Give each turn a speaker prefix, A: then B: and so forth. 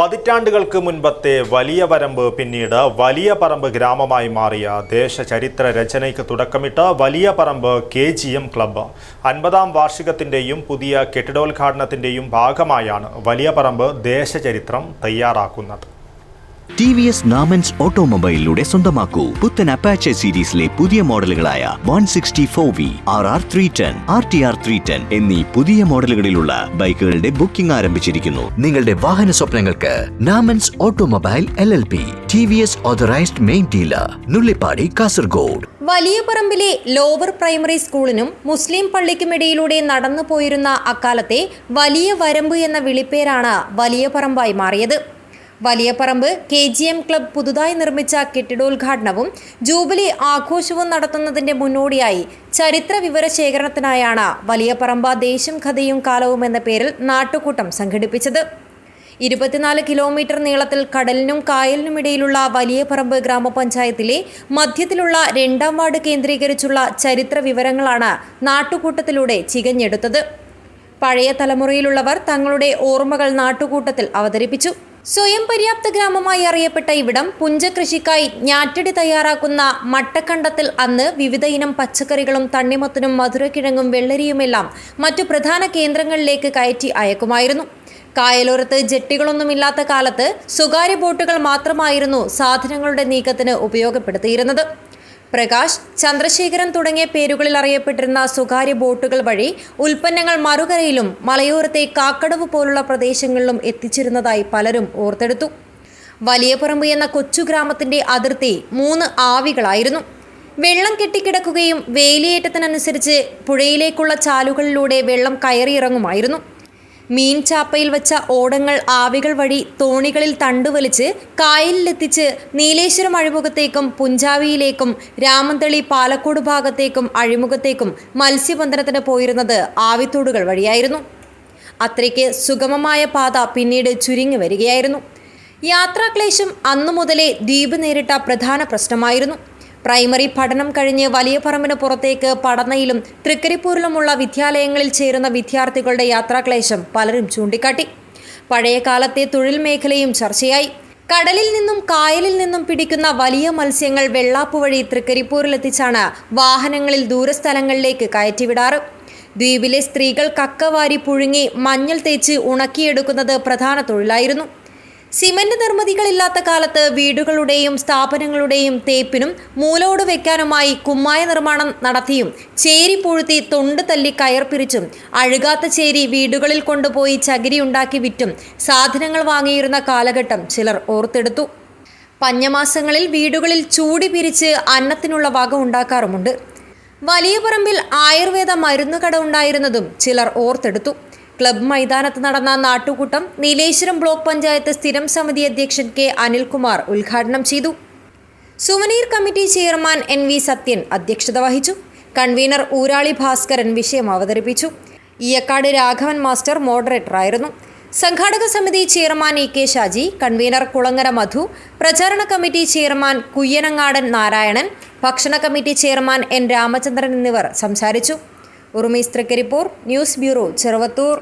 A: പതിറ്റാണ്ടുകൾക്ക് മുൻപത്തെ വലിയ വരമ്പ് പിന്നീട് വലിയ പറമ്പ് ഗ്രാമമായി മാറിയ ദേശചരിത്ര രചനയ്ക്ക് തുടക്കമിട്ട് വലിയ പറമ്പ് കെ ജി എം ക്ലബ്ബ് അൻപതാം വാർഷികത്തിന്റെയും പുതിയ കെട്ടിടോദ്ഘാടനത്തിന്റെയും ഭാഗമായാണ് വലിയ പറമ്പ് ദേശചരിത്രം തയ്യാറാക്കുന്നത്.
B: ടി വി എസ് നാമൻസ് ഓട്ടോമൊബൈലിലൂടെ സ്വന്തമാക്കൂ. പുത്തൻ അപ്പാച്ച സീരീസിലെ പുതിയ മോഡലുകളായ one sixty four V R R three ten R T R three ten എന്നീ പുതിയ മോഡലുകളിലുള്ള ബൈക്കുകളുടെ ബുക്കിംഗ് ആരംഭിച്ചിരിക്കുന്നു. നിങ്ങളുടെ വാഹന സ്വപ്നങ്ങൾക്ക് Namans automobile L L P T V S authorised main dealer Nullippady Kasaragod.
C: വലിയ പറമ്പിലെ ലോവർ പ്രൈമറി സ്കൂളിനും മുസ്ലിം പള്ളിക്കുമിടയിലൂടെ നടന്നു പോയിരുന്ന അക്കാലത്തെ വലിയ വരമ്പ് എന്ന വിളിപ്പേരാണ് വലിയ പറമ്പായി മാറിയത്. വലിയ പറമ്പ് കെ ജി എം ക്ലബ് പുതുതായി നിർമ്മിച്ച കെട്ടിടോദ്ഘാടനവും ജൂബിലി ആഘോഷവും നടത്തുന്നതിന്റെ മുന്നോടിയായി ചരിത്ര വിവര ശേഖരണത്തിനായാണ് വലിയ പറമ്പ ദേശം കഥയും കാലവും എന്ന പേരിൽ നാട്ടുകൂട്ടം സംഘടിപ്പിച്ചത്. ഇരുപത്തിനാല് കിലോമീറ്റർ നീളത്തിൽ കടലിനും കായലിനുമിടയിലുള്ള വലിയ പറമ്പ് ഗ്രാമപഞ്ചായത്തിലെ മധ്യത്തിലുള്ള രണ്ടാം വാർഡ് കേന്ദ്രീകരിച്ചുള്ള ചരിത്ര വിവരങ്ങളാണ് നാട്ടുകൂട്ടത്തിലൂടെ ചികഞ്ഞെടുത്തത്. പഴയ തലമുറയിലുള്ളവർ തങ്ങളുടെ ഓർമ്മകൾ നാട്ടുകൂട്ടത്തിൽ അവതരിപ്പിച്ചു. സ്വയം പര്യാപ്ത ഗ്രാമമായി അറിയപ്പെട്ട ഇവിടം പുഞ്ചകൃഷിക്കായി ഞാറ്റടി തയ്യാറാക്കുന്ന മട്ടക്കണ്ടത്തിൽ അന്ന് വിവിധ ഇനം പച്ചക്കറികളും തണ്ണിമത്തനും മധുരക്കിഴങ്ങും വെള്ളരിയുമെല്ലാം മറ്റു പ്രധാന കേന്ദ്രങ്ങളിലേക്ക് കയറ്റി അയക്കുമായിരുന്നു. കായലോരത്ത് ജെട്ടികളൊന്നുമില്ലാത്ത കാലത്ത് സ്വകാര്യ ബോട്ടുകൾ മാത്രമായിരുന്നു സാധനങ്ങളുടെ നീക്കത്തിന് ഉപയോഗപ്പെടുത്തിയിരുന്നത്. പ്രകാശ് ചന്ദ്രശേഖരൻ തുടങ്ങിയ പേരുകളിൽ അറിയപ്പെട്ടിരുന്ന സ്വകാര്യ ബോട്ടുകൾ വഴി ഉൽപ്പന്നങ്ങൾ മറുകരയിലും മലയോരത്തെ കാക്കടവ് പോലുള്ള പ്രദേശങ്ങളിലും എത്തിച്ചിരുന്നതായി പലരും ഓർത്തെടുത്തു. വലിയപറമ്പ് എന്ന കൊച്ചു ഗ്രാമത്തിന്റെ അതിർത്തി മൂന്ന് ആവികളായിരുന്നു. വെള്ളം കെട്ടിക്കിടക്കുകയും വേലിയേറ്റത്തിനനുസരിച്ച് പുഴയിലേക്കുള്ള ചാലുകളിലൂടെ വെള്ളം കയറിയിറങ്ങുമായിരുന്നു. മീൻ വച്ച വെച്ച ഓടങ്ങൾ ആവികൾ വഴി തോണികളിൽ തണ്ടുവലിച്ച് കായലിലെത്തിച്ച് നീലേശ്വരം അഴിമുഖത്തേക്കും പുഞ്ചാവിയിലേക്കും രാമന്തളി പാലക്കോട് ഭാഗത്തേക്കും അഴിമുഖത്തേക്കും മത്സ്യബന്ധനത്തിന് പോയിരുന്നത് ആവിത്തോടുകൾ വഴിയായിരുന്നു. അത്രയ്ക്ക് സുഗമമായ പാത പിന്നീട് ചുരുങ്ങി വരികയായിരുന്നു. യാത്രാക്ലേശം അന്നു മുതലേ ദ്വീപ് നേരിട്ട പ്രധാന പ്രശ്നമായിരുന്നു. പ്രൈമറി പഠനം കഴിഞ്ഞ് വലിയ പറമ്പിന് പുറത്തേക്ക് പടന്നയിലും തൃക്കരിപ്പൂരിലുമുള്ള വിദ്യാലയങ്ങളിൽ ചേരുന്ന വിദ്യാർത്ഥികളുടെ യാത്രാക്ലേശം പലരും ചൂണ്ടിക്കാട്ടി. പഴയ കാലത്തെ തൊഴിൽ മേഖലയും ചർച്ചയായി. കടലിൽ നിന്നും കായലിൽ നിന്നും പിടിക്കുന്ന വലിയ മത്സ്യങ്ങൾ വെള്ളാപ്പ് വഴി തൃക്കരിപ്പൂരിലെത്തിച്ചാണ് വാഹനങ്ങളിൽ ദൂരസ്ഥലങ്ങളിലേക്ക് കയറ്റിവിടാറ്. ദ്വീപിലെ സ്ത്രീകൾ കക്കവാരി പുഴുങ്ങി മഞ്ഞൾ തേച്ച് ഉണക്കിയെടുക്കുന്നത് പ്രധാന തൊഴിലായിരുന്നു. സിമന്റ് നിർമ്മിതികളില്ലാത്ത കാലത്ത് വീടുകളുടെയും സ്ഥാപനങ്ങളുടെയും തേപ്പിനും മൂലോട് വെക്കാനുമായി കുമ്മായ നിർമ്മാണം നടത്തിയും ചേരി പൂഴ്ത്തി തൊണ്ട് തല്ലി കയർ പിരിച്ചും അഴുകാത്ത ചേരി വീടുകളിൽ കൊണ്ടുപോയി ചകിരി ഉണ്ടാക്കി വിറ്റും സാധനങ്ങൾ വാങ്ങിയിരുന്ന കാലഘട്ടം ചിലർ ഓർത്തെടുത്തു. പഞ്ഞമാസങ്ങളിൽ വീടുകളിൽ ചൂടി പിരിച്ച് അന്നത്തിനുള്ള വക ഉണ്ടാക്കാറുമുണ്ട്. വലിയ പറമ്പിൽ ആയുർവേദ മരുന്നുകട ഉണ്ടായിരുന്നതും ചിലർ ഓർത്തെടുത്തു. ക്ലബ് മൈതാനത്ത് നടന്ന നാട്ടുകൂട്ടം നീലേശ്വരം ബ്ലോക്ക് പഞ്ചായത്ത് സ്ഥിരം സമിതി അധ്യക്ഷൻ കെ അനിൽകുമാർ ഉദ്ഘാടനം ചെയ്തു. Souvenir committee chairman N V Sathyan അധ്യക്ഷത വഹിച്ചു. കൺവീനർ ഊരാളി ഭാസ്കരൻ വിഷയം അവതരിപ്പിച്ചു. ഇയക്കാട് രാഘവൻ മാസ്റ്റർ മോഡറേറ്ററായിരുന്നു. സംഘാടക സമിതി chairman E K Shaji convener Kulangara Madhu പ്രചാരണ കമ്മിറ്റി ചെയർമാൻ കുയ്യനങ്ങാടൻ നാരായണൻ ഭക്ഷണ കമ്മിറ്റി ചെയർമാൻ എൻ രാമചന്ദ്രൻ എന്നിവർ സംസാരിച്ചു. Urumees Thrikaripur news bureau Cheruvathur.